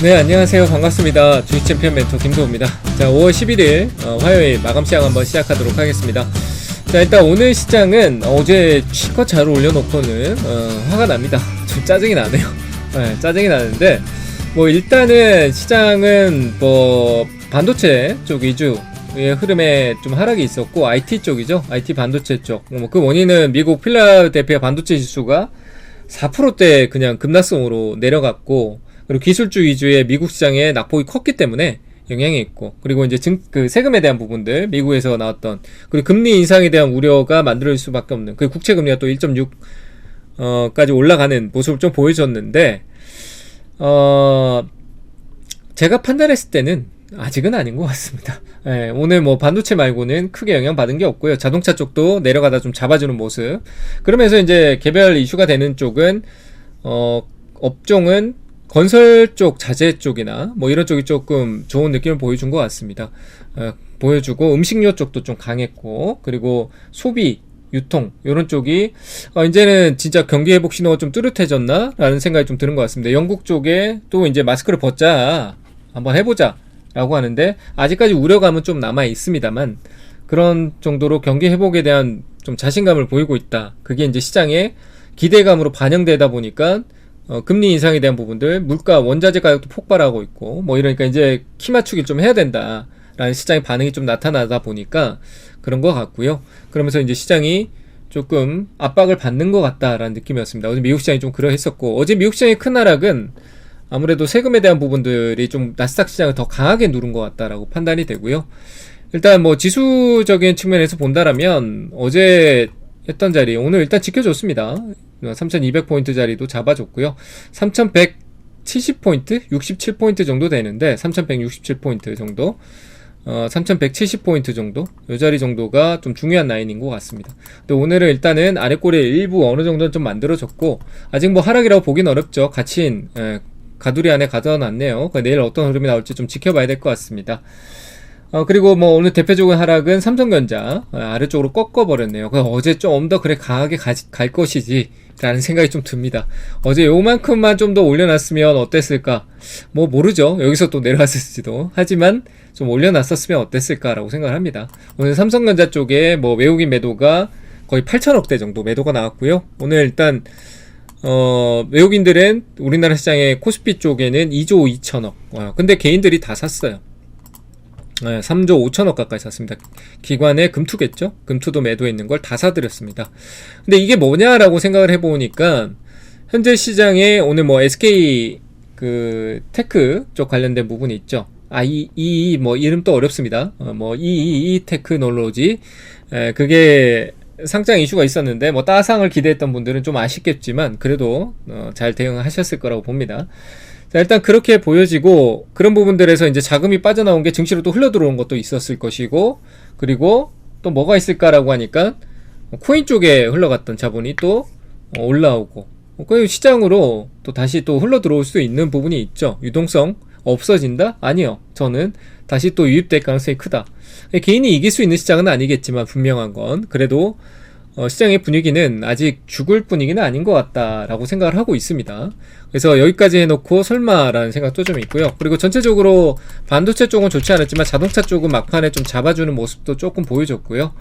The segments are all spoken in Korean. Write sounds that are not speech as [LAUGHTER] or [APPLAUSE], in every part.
네, 안녕하세요. 반갑습니다. 주식 챔피언 멘토 김도우입니다. 자, 5월 11일 어, 화요일 마감 시장 한번 시작하도록 하겠습니다. 자, 일단 오늘 시장은 어제 실컷 잘 올려놓고는 어, 화가 납니다. [LAUGHS] 좀 짜증이 나네요. 네, 짜증이 나는데 뭐 일단은 시장은 뭐 반도체 쪽 위주 의 흐름에 좀 하락이 있었고 IT 쪽이죠. IT 반도체 쪽. 뭐그 원인은 미국 필라델피아 반도체 지수가 4%대 그냥 급락성으로 내려갔고 그리고 기술주 위주의 미국 시장의 낙폭이 컸기 때문에 영향이 있고 그리고 이제 증, 그 세금에 대한 부분들 미국에서 나왔던 그리고 금리 인상에 대한 우려가 만들어질 수밖에 없는 그 국채 금리가 또 1.6 어까지 올라가는 모습을 좀 보여줬는데 어 제가 판단했을 때는 아직은 아닌 것 같습니다. 예, 오늘 뭐 반도체 말고는 크게 영향 받은 게 없고요. 자동차 쪽도 내려가다 좀 잡아주는 모습. 그러면서 이제 개별 이슈가 되는 쪽은 어 업종은 건설 쪽, 자재 쪽이나 뭐 이런 쪽이 조금 좋은 느낌을 보여준 것 같습니다. 어, 보여주고 음식료 쪽도 좀 강했고 그리고 소비 유통 이런 쪽이 어, 이제는 진짜 경기 회복 신호가 좀 뚜렷해졌나라는 생각이 좀 드는 것 같습니다. 영국 쪽에 또 이제 마스크를 벗자 한번 해보자라고 하는데 아직까지 우려감은 좀 남아 있습니다만 그런 정도로 경기 회복에 대한 좀 자신감을 보이고 있다. 그게 이제 시장의 기대감으로 반영되다 보니까 어, 금리 인상에 대한 부분들, 물가, 원자재 가격도 폭발하고 있고, 뭐 이러니까 이제 키 맞추기 좀 해야 된다. 라는 시장의 반응이 좀 나타나다 보니까 그런 것 같고요. 그러면서 이제 시장이 조금 압박을 받는 것 같다라는 느낌이었습니다. 어제 미국 시장이 좀 그러했었고, 어제 미국 시장의 큰 하락은 아무래도 세금에 대한 부분들이 좀 나스닥 시장을 더 강하게 누른 것 같다라고 판단이 되고요. 일단 뭐 지수적인 측면에서 본다라면 어제 했던 자리 오늘 일단 지켜줬습니다. 3200포인트 자리도 잡아줬고요. 3170포인트, 67포인트 정도 되는데 3167포인트 정도. 어, 3170포인트 정도? 이 자리 정도가 좀 중요한 라인인 것 같습니다. 근데 오늘은 일단은 아래 꼬리 일부 어느 정도는 좀 만들어졌고, 아직 뭐 하락이라고 보긴 어렵죠. 갇힌, 에, 가두리 안에 가둬놨네요. 그러니까 내일 어떤 흐름이 나올지 좀 지켜봐야 될 것 같습니다. 어, 그리고 뭐 오늘 대표적인 하락은 삼성전자 어, 아래쪽으로 꺾어버렸네요. 그 어제 좀 더 그래 강하게 가, 갈 것이지 라는 생각이 좀 듭니다. 어제 요만큼만 좀 더 올려놨으면 어땠을까? 뭐 모르죠. 여기서 또 내려왔을지도. 하지만 좀 올려놨었으면 어땠을까라고 생각을 합니다. 오늘 삼성전자 쪽에 뭐 외국인 매도가 거의 8천억대 정도 매도가 나왔고요. 오늘 일단 어, 외국인들은 우리나라 시장의 코스피 쪽에는 2조 2천억. 와, 근데 개인들이 다 샀어요. 네, 3조 5천억 가까이 샀습니다. 기관의 금투겠죠? 금투도 매도해 있는 걸 다 사들였습니다. 근데 이게 뭐냐라고 생각을 해보니까, 현재 시장에 오늘 뭐 SK 그 테크 쪽 관련된 부분이 있죠. 아, 이, 이, 뭐, 이름 또 어렵습니다. 어, 뭐, 이, 이, 이 테크놀로지. 에, 그게 상장 이슈가 있었는데, 뭐, 따상을 기대했던 분들은 좀 아쉽겠지만, 그래도, 어, 잘 대응하셨을 거라고 봅니다. 자, 일단 그렇게 보여지고 그런 부분들에서 이제 자금이 빠져나온 게 증시로 또 흘러 들어온 것도 있었을 것이고 그리고 또 뭐가 있을까라고 하니까 코인 쪽에 흘러갔던 자본이 또 어, 올라오고 그 시장으로 또 다시 또 흘러 들어올 수 있는 부분이 있죠. 유동성 없어진다? 아니요. 저는 다시 또 유입될 가능성이 크다. 개인이 이길 수 있는 시장은 아니겠지만 분명한 건 그래도 어, 시장의 분위기는 아직 죽을 분위기는 아닌 것 같다라고 생각을 하고 있습니다. 그래서 여기까지 해놓고 설마라는 생각도 좀 있고요. 그리고 전체적으로 반도체 쪽은 좋지 않았지만 자동차 쪽은 막판에 좀 잡아주는 모습도 조금 보여줬고요.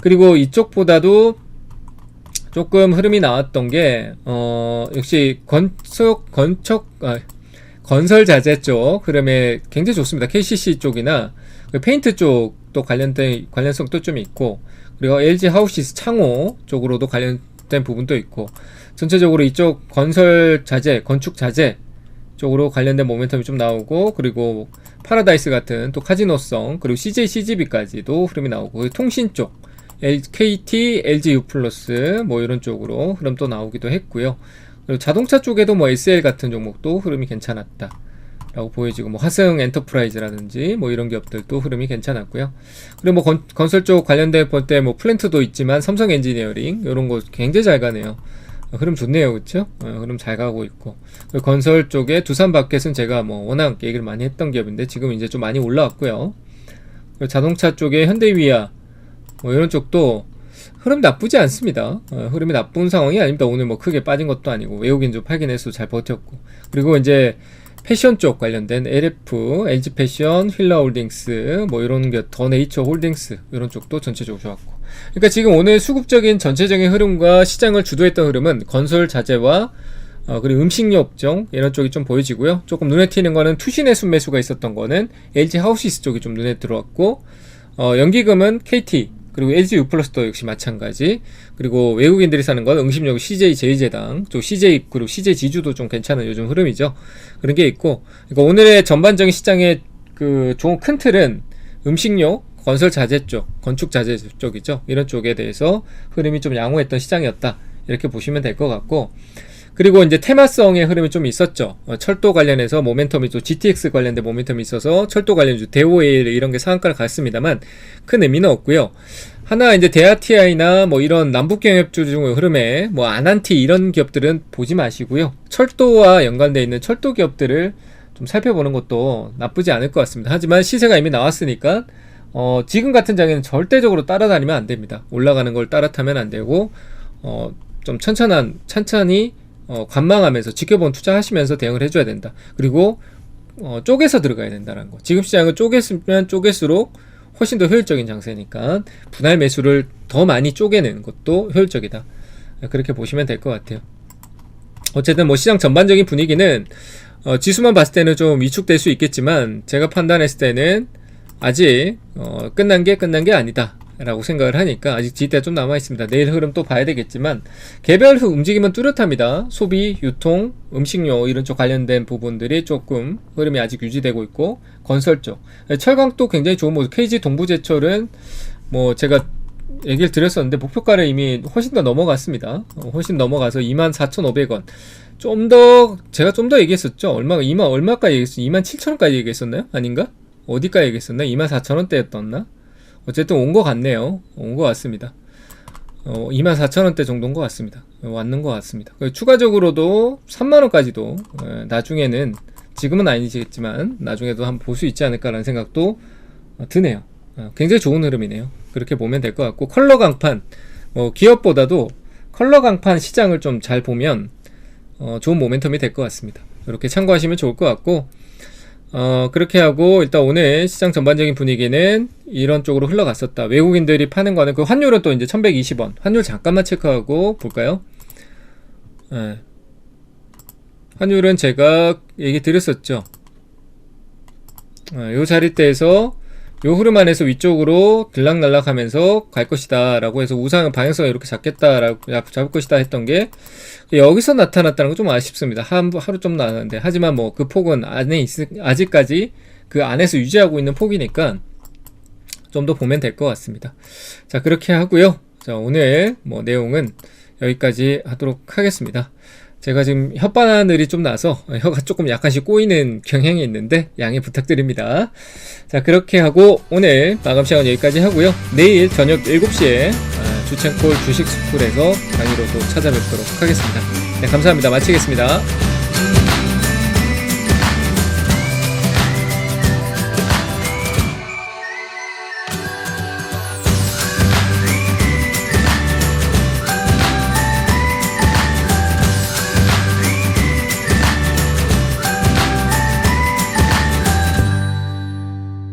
그리고 이쪽보다도 조금 흐름이 나왔던 게, 어, 역시 건축, 건축, 아, 건설 자재 쪽 흐름에 굉장히 좋습니다. KCC 쪽이나 그 페인트 쪽 도 관련된, 관련성도 좀 있고, 그리고 LG 하우시스 창호 쪽으로도 관련된 부분도 있고 전체적으로 이쪽 건설 자재, 건축 자재 쪽으로 관련된 모멘텀이 좀 나오고 그리고 파라다이스 같은 또 카지노성 그리고 CJ, CGV까지도 흐름이 나오고 통신 쪽 KT, LG U 플러스 뭐 이런 쪽으로 흐름 또 나오기도 했고요. 그리고 자동차 쪽에도 뭐 SL 같은 종목도 흐름이 괜찮았다. 라고 보여지고 뭐 화성 엔터프라이즈라든지 뭐 이런 기업들도 흐름이 괜찮았고요. 그리고 뭐 건, 건설 쪽 관련된 볼때 뭐 플랜트도 있지만 삼성 엔지니어링 이런 거 굉장히 잘 가네요. 어, 흐름 좋네요, 그렇죠? 어, 흐름 잘 가고 있고 건설 쪽에 두산 바켓은 제가 뭐 워낙 얘기를 많이 했던 기업인데 지금 이제 좀 많이 올라왔고요. 자동차 쪽에 현대위아 뭐 이런 쪽도 흐름 나쁘지 않습니다. 어, 흐름이 나쁜 상황이 아닙니다. 오늘 뭐 크게 빠진 것도 아니고 외국인 좀 팔긴 해서 잘 버텼고 그리고 이제 패션 쪽 관련된 LF, LG 패션, 휠라 홀딩스, 뭐 이런 게 더 네이처 홀딩스 이런 쪽도 전체적으로 좋았고. 그러니까 지금 오늘 수급적인 전체적인 흐름과 시장을 주도했던 흐름은 건설 자재와 어, 그리고 음식료 업종 이런 쪽이 좀 보여지고요. 조금 눈에 띄는 거는 투신의 순매수가 있었던 거는 LG 하우시스 쪽이 좀 눈에 들어왔고 어, 연기금은 KT 그리고 LG U+도 역시 마찬가지 그리고 외국인들이 사는 건 응심역 CJ 제이제당 또 CJ 그리고 CJ 지주도 좀 괜찮은 요즘 흐름이죠. 그런 게 있고 그러니까 오늘의 전반적인 시장의 그 좋은 큰 틀은 음식료 건설 자재 쪽, 건축 자재 쪽이죠. 이런 쪽에 대해서 흐름이 좀 양호했던 시장이었다. 이렇게 보시면 될 것 같고 그리고 이제 테마성의 흐름이 좀 있었죠. 어, 철도 관련해서 모멘텀이 또 GTX 관련된 모멘텀이 있어서 철도 관련주 대오에일 이런 게 상한가를 갔습니다만 큰 의미는 없고요. 하나 이제 대아티아이나 뭐 이런 남북 경협주 중 흐름에 뭐 아난티 이런 기업들은 보지 마시고요. 철도와 연관돼 있는 철도 기업들을 좀 살펴보는 것도 나쁘지 않을 것 같습니다. 하지만 시세가 이미 나왔으니까 어, 지금 같은 장에는 절대적으로 따라다니면 안 됩니다. 올라가는 걸 따라 타면 안 되고 어, 좀 천천한 천천히 어, 관망하면서 지켜본 투자하시면서 대응을 해줘야 된다. 그리고 어, 쪼개서 들어가야 된다는 거. 지금 시장을 쪼갰으면 쪼갤수록 훨씬 더 효율적인 장세니까 분할 매수를 더 많이 쪼개는 것도 효율적이다. 그렇게 보시면 될 것 같아요. 어쨌든 뭐 시장 전반적인 분위기는 어, 지수만 봤을 때는 좀 위축될 수 있겠지만 제가 판단했을 때는 아직 어, 끝난 게 끝난 게 아니다. 라고 생각을 하니까 아직 지대가 좀 남아 있습니다. 내일 흐름 또 봐야 되겠지만 개별 움직임은 뚜렷합니다. 소비, 유통, 음식료 이런 쪽 관련된 부분들이 조금 흐름이 아직 유지되고 있고 건설 쪽 철강도 굉장히 좋은 모습. KG 동부제철은 뭐 제가 얘기를 드렸었는데 목표가를 이미 훨씬 더 넘어갔습니다. 어, 훨씬 넘어가서 24,500원. 좀 더 제가 좀 더 얘기했었죠. 얼마 2만 얼마까지 얘기했어? 2만 7천원까지 얘기했었나요? 아닌가? 어디까지 얘기했었나? 2만 4천원대였던나? 어쨌든 온 것 같네요. 온 것 같습니다. 어, 24,000원대 정도인 것 같습니다. 어, 왔는 것 같습니다. 그리고 추가적으로도 3만원까지도 어, 나중에는 지금은 아니겠지만 나중에도 한번 볼 수 있지 않을까라는 생각도 어, 드네요. 어, 굉장히 좋은 흐름이네요. 그렇게 보면 될 것 같고 컬러 강판 뭐 기업보다도 컬러 강판 시장을 좀 잘 보면 어, 좋은 모멘텀이 될 것 같습니다. 이렇게 참고하시면 좋을 것 같고 어, 그렇게 하고 일단 오늘 시장 전반적인 분위기는 이런 쪽으로 흘러갔었다. 외국인들이 파는 거는 그 환율은 또 이제 1120원. 환율 잠깐만 체크하고 볼까요? 예. 환율은 제가 얘기 드렸었죠. 어, 요 자리대에서 요 흐름 안에서 위쪽으로 들락날락 하면서 갈 것이다 라고 해서 우상은 방향성을 이렇게 잡겠다라고 잡을 것이다 했던 게 여기서 나타났다는 건 좀 아쉽습니다. 한, 하루 좀 나왔는데 하지만 뭐 그 폭은 안에 있, 아직까지 그 안에서 유지하고 있는 폭이니까 좀 더 보면 될 것 같습니다. 자 그렇게 하고요. 자 오늘 뭐 내용은 여기까지 하도록 하겠습니다. 제가 지금 혓바늘이 좀 나서 혀가 조금 약간씩 꼬이는 경향이 있는데 양해 부탁드립니다. 자 그렇게 하고 오늘 마감 시간 여기까지 하고요. 내일 저녁 7시에 주첸콜 주식 스쿨에서 강의로 또 찾아뵙도록 하겠습니다. 네, 감사합니다. 마치겠습니다.